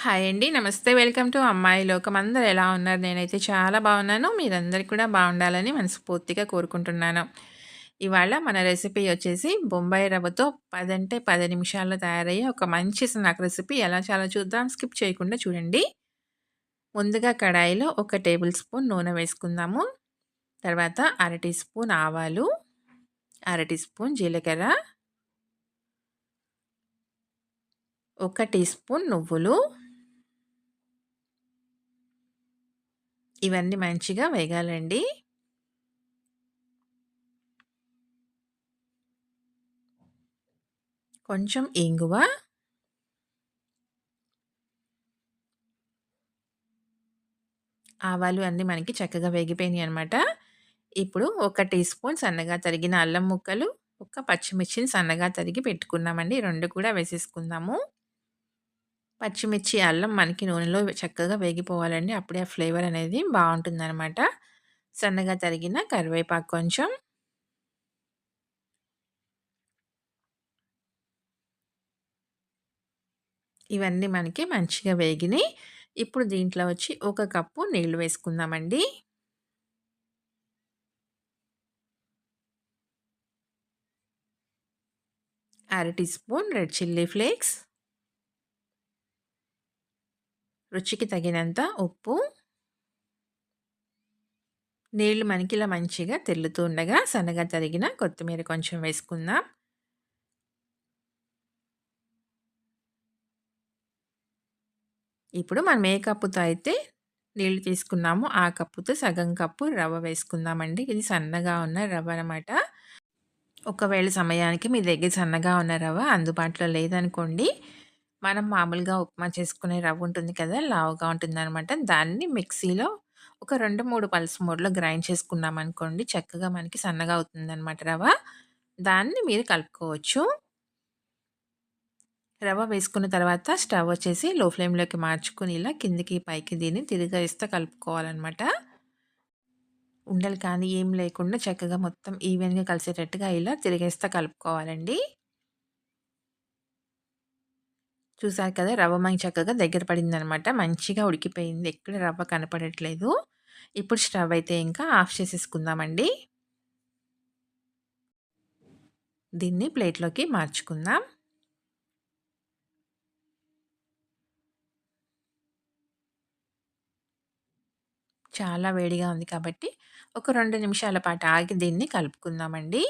Hi అండి. నమస్తే. Welcome to అమ్మాయి లోకం. అందరు ఎలా ఉన్నారు? నేనైతే చాలా బాగున్నాను. మీరందరికీ కూడా బాగుండాలని మనస్ఫూర్తిగా కోరుకుంటున్నాను. ఇవాళ మన రెసిపీ వచ్చేసి బొంబాయి రవ్వతో పదంటే పది నిమిషాల్లో తయారయ్యే ఒక మంచి స్నాక్ రెసిపీ ఎలా చాలా చూద్దాం. స్కిప్ చేయకుండా చూడండి. ముందుగా కడాయిలో ఒక టేబుల్ స్పూన్ నూనె వేసుకుందాము. తర్వాత అర టీ స్పూన్ ఆవాలు, అర టీ స్పూన్ జీలకర్ర, ఒక టీ స్పూన్ నువ్వులు ఇవన్నీ మంచిగా వేగాలండి. కొంచెం ఇంగువ ఆవాలు అన్నీ మనకి చక్కగా వేగిపోయినాయి అనమాట. ఇప్పుడు ఒక టీ స్పూన్ సన్నగా తరిగిన అల్లం ముక్కలు, ఒక పచ్చిమిర్చిని సన్నగా తరిగి పెట్టుకున్నామండి. రెండు కూడా వేసేసుకుందాము. పచ్చిమిర్చి, అల్లం మనకి నూనెలో చక్కగా వేగిపోవాలండి. అప్పుడే ఆ ఫ్లేవర్ అనేది బాగుంటుందన్నమాట సన్నగా తరిగిన కరివేపాకు కొంచెం. ఇవన్నీ మనకి మంచిగా వేగినాయి ఇప్పుడు దీంట్లో వచ్చి ఒక కప్పు నీళ్ళు వేసుకుందామండి. అర teaspoon red chilli flakes. రుచికి తగినంత ఉప్పు. నీళ్ళు మనకి ఇలా మంచిగా తెల్లుతూ ఉండగా సన్నగా తరిగిన కొత్తిమీర కొంచెం వేసుకుందాం. ఇప్పుడు మనం ఏ కప్పుతో అయితే నీళ్ళు తీసుకున్నామో ఆ కప్పుతో సగం కప్పు రవ్వ వేసుకుందామండి. ఇది సన్నగా ఉన్న రవ్వ అనమాట. ఒకవేళ సమయానికి మీ దగ్గర సన్నగా ఉన్న రవ్వ అందుబాటులో లేదనుకోండి, మనం మామూలుగా ఉప్మా చేసుకునే రవ్వ ఉంటుంది కదా! లావుగా ఉంటుందనమాట. దాన్ని మిక్సీలో ఒక 2, 3 పల్స్ మోడ్‌లో గ్రైండ్ చేసుకున్నామనుకోండి, చక్కగా మనకి సన్నగా అవుతుందనమాట రవ్వ. దాన్ని మీరు కలుపుకోవచ్చు. రవ్వ వేసుకున్న తర్వాత స్టవ్ వచ్చేసి లో ఫ్లేమ్‌లోకి మార్చుకొని ఇలా కిందకి, పైకి దీన్ని తిరగేస్తా కలుపుకోవాలన్నమాట ఉండలు కానీ ఏం లేకుండా చక్కగా మొత్తం ఈవెన్‌గా కలిసేటట్టుగా ఇలా తిరిగేస్తా కలుపుకోవాలండి. చూసారు కదా! రవ్వ మంచి చక్కగా దగ్గర పడింది అనమాట మంచిగా ఉడికిపోయింది. ఎక్కడ రవ్వ కనపడట్లేదు. ఇప్పుడు స్టవ్ అయితే ఇంకా ఆఫ్ చేసేసుకుందామండి. దీన్ని ప్లేట్‌లోకి మార్చుకుందాం. చాలా వేడిగా ఉంది కాబట్టి ఒక రెండు నిమిషాల పాటు ఆగి దీన్ని కలుపుకుందామండి.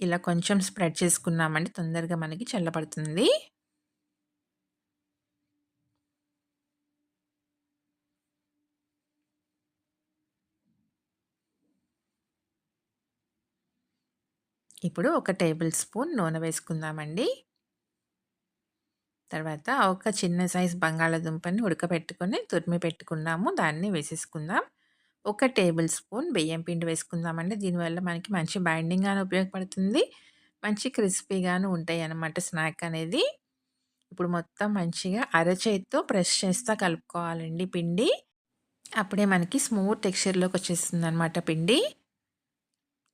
ఇలా కొంచెం స్ప్రెడ్ చేసుకున్నామంటే తొందరగా మనకి చల్లబడుతుంది. ఇప్పుడు ఒక టేబుల్ స్పూన్ నూనె వేసుకుందామండి. తర్వాత ఒక చిన్న సైజ్ బంగాళాదుంపని ఉడకబెట్టుకొని తురిమి పెట్టుకున్నాము. దాన్ని వేసేసుకుందాం. ఒక టేబుల్ స్పూన్ బియ్యం పిండి వేసుకుందామండి. దీనివల్ల మనకి మంచి బైండింగ్‌గాను ఉపయోగపడుతుంది. మంచి క్రిస్పీగాను ఉంటాయి అన్నమాట స్నాక్ అనేది. ఇప్పుడు మొత్తం మంచిగా అరచేతితో ప్రెస్ చేస్తా కలుపుకోవాలండి పిండి. అప్పుడే మనకి స్మూత్ టెక్స్చర్‌లోకి వచ్చేస్తుంది అనమాట పిండి.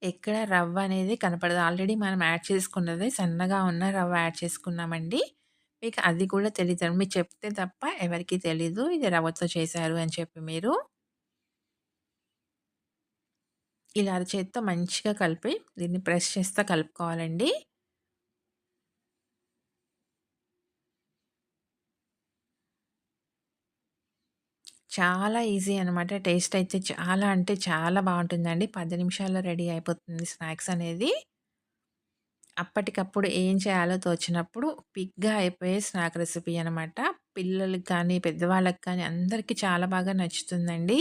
ఎక్కడ రవ్వ అనేది కనపడదు. ఆల్రెడీ మనం యాడ్ చేసుకున్నది సన్నగా ఉన్న రవ్వ యాడ్ చేసుకున్నామండి. మీకు అది కూడా తెలియదు మీరు చెప్తే తప్ప ఎవరికీ తెలీదు. ఇది రవ్వతో చేశారు అని చెప్పి మీరు. ఇలా అరచేత్తో మంచిగా కలిపి దీన్ని ప్రెస్ చేస్తా కలుపుకోవాలండి. చాలా ఈజీ అనమాట. టేస్ట్ అయితే చాలా అంటే చాలా బాగుంటుందండి పది నిమిషాల్లో రెడీ అయిపోతుంది స్నాక్స్ అనేది. అప్పటికప్పుడు ఏం చేయాలో తోచినప్పుడు పిగ్గా అయిపోయే స్నాక్ రెసిపీ అనమాట. పిల్లలకి కానీ, పెద్దవాళ్ళకి కానీ అందరికీ చాలా బాగా నచ్చుతుందండి.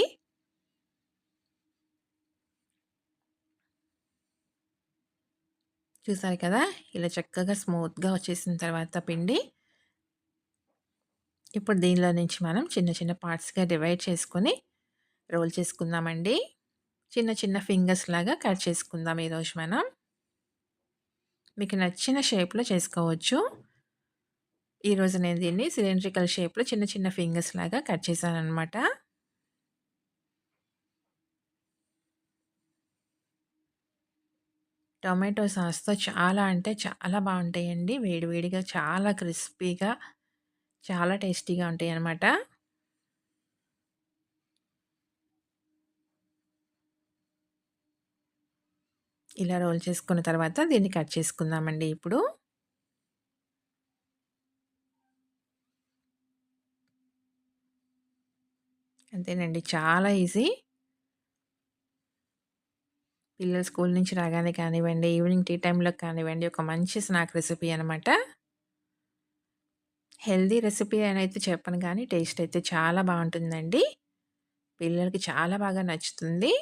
చూసారు కదా! ఇలా చక్కగా స్మూత్‌గా వచ్చేసిన తర్వాత పిండి ఇప్పుడు దీనిలో నుంచి మనం చిన్న చిన్న పార్ట్స్‌గా డివైడ్ చేసుకొని రోల్ చేసుకుందామండి. చిన్న చిన్న ఫింగర్స్ లాగా కట్ చేసుకుందాం ఈరోజు మనం. మీకు నచ్చిన షేప్‌లో చేసుకోవచ్చు. ఈరోజు నేను దీన్ని సిలిండ్రికల్ షేప్‌లో చిన్న చిన్న ఫింగర్స్ లాగా కట్ చేశాననమాట. టొమాటో సాస్‌తో చాలా అంటే చాలా బాగుంటాయండి వేడివేడిగా చాలా క్రిస్పీగా చాలా టేస్టీగా ఉంటాయి అన్నమాట ఇలా రోల్ చేసుకున్న తర్వాత దీన్ని కట్ చేసుకుందామండి ఇప్పుడు. అంతేనండి. చాలా ఈజీ. పిల్లలు స్కూల్ నుంచి రాగానే కానివ్వండి, ఈవినింగ్ టీ టైంలో కానివ్వండి, ఒక మంచి స్నాక్ రెసిపీ అనమాట. హెల్దీ రెసిపీ అని అయితే చెప్పను కానీ టేస్ట్ అయితే చాలా బాగుంటుందండి పిల్లలకి చాలా బాగా నచ్చుతుంది.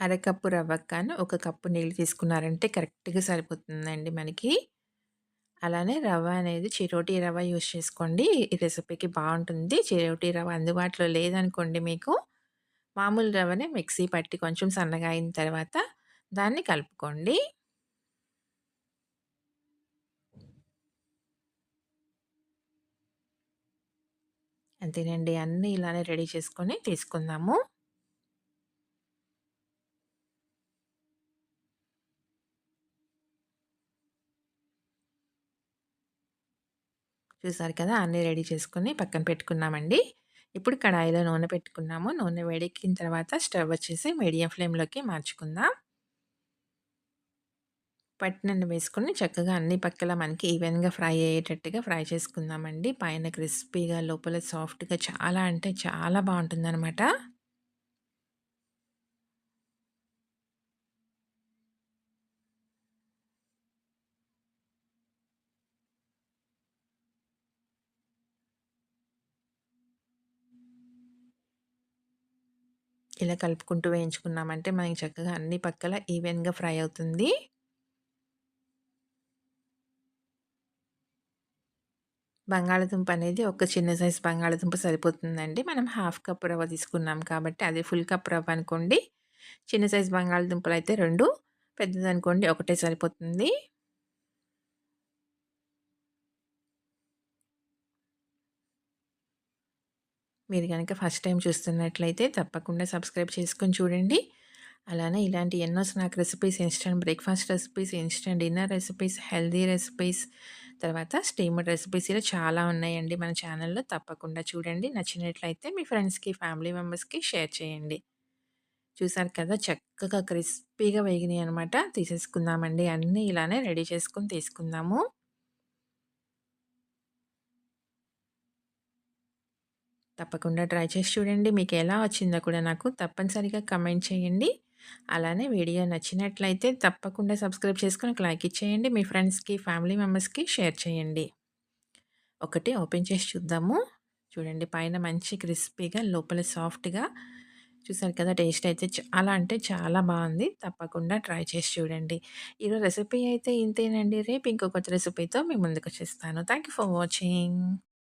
అరకప్పు రవ్వకు ఒక కప్పు నీళ్ళు తీసుకున్నారంటే కరెక్ట్‌గా సరిపోతుందండి మనకి. అలానే రవ్వ అనేది చిరోటి రవ్వ యూజ్ చేసుకోండి. ఈ రెసిపీకి బాగుంటుంది చిరోటి రవ్వ అందుబాటులో లేదనుకోండి మీకు, మామూలు రవ్వనే మిక్సీ పట్టి కొంచెం సన్నగా అయిన తర్వాత దాన్ని కలుపుకోండి. అంతేనండి. అన్నీ ఇలానే రెడీ చేసుకొని తీసుకుందాము. చూసారు కదా! అన్నీ రెడీ చేసుకొని పక్కన పెట్టుకున్నామండి. ఇప్పుడు కడాయిలో నూనె పెట్టుకున్నాము. నూనె వేడెక్కిన తర్వాత స్టవ్ వచ్చేసి మీడియం ఫ్లేమ్‌లోకి మార్చుకుందాం. పట్టినన్ను వేసుకుని చక్కగా అన్ని పక్కల మనకి ఈవెన్‌గా ఫ్రై అయ్యేటట్టుగా ఫ్రై చేసుకుందామండి. పైన క్రిస్పీగా లోపల సాఫ్ట్‌గా చాలా అంటే చాలా బాగుంటుందన్నమాట ఇలా కలుపుకుంటూ వేయించుకున్నామంటే మనకి చక్కగా అన్ని పక్కల ఈవెన్‌గా ఫ్రై అవుతుంది. బంగాళదుంప అనేది ఒక చిన్న సైజ్ బంగాళదుంప సరిపోతుందండి. మనం హాఫ్ కప్ రవ్వ తీసుకున్నాం కాబట్టి అదే ఫుల్ కప్ రవ్వ అనుకోండి. చిన్న సైజ్ బంగాళదుంపలు అయితే రెండు పెద్దదనుకోండి ఒకటే సరిపోతుంది. మీరు కనుక ఫస్ట్ టైం చూస్తున్నట్లయితే తప్పకుండా సబ్స్క్రైబ్ చేసుకొని చూడండి. అలానే ఇలాంటి ఎన్నో snack recipes, instant breakfast recipes, instant dinner recipes, healthy recipes, తర్వాత స్టీమ్డ్ రెసిపీస్ ఇలా చాలా ఉన్నాయండి మన ఛానల్‌లో. తప్పకుండా చూడండి. నచ్చినట్లయితే మీ ఫ్రెండ్స్‌కి, ఫ్యామిలీ మెంబర్స్‌కి షేర్ చేయండి. చూసారు కదా! చక్కగా క్రిస్పీగా వేగినాయనమాట. తీసేసుకుందామండి. అన్నీ ఇలానే రెడీ చేసుకొని తీసుకుందాము. తప్పకుండా ట్రై చేసి చూడండి. మీకు ఎలా వచ్చిందో కూడా నాకు తప్పనిసరిగా కమెంట్ చేయండి. అలానే వీడియో నచ్చినట్లయితే తప్పకుండా సబ్స్క్రైబ్ చేసుకొని ఒక లైక్ ఇచ్చేయండి. మీ ఫ్రెండ్స్‌కి, ఫ్యామిలీ మెంబర్స్‌కి షేర్ చేయండి. ఒకటి ఓపెన్ చేసి చూద్దాము. చూడండి పైన మంచి క్రిస్పీగా లోపల సాఫ్ట్‌గా చూసారు కదా! టేస్ట్ అయితే చాలా అంటే చాలా బాగుంది తప్పకుండా ట్రై చేసి చూడండి. ఈరోజు రెసిపీ అయితే ఇంతేనండి. రేపు ఇంకొక రెసిపీతో మీ ముందుకొచ్చేస్తాను. వచ్చేస్తాను యూ ఫర్ వాచింగ్.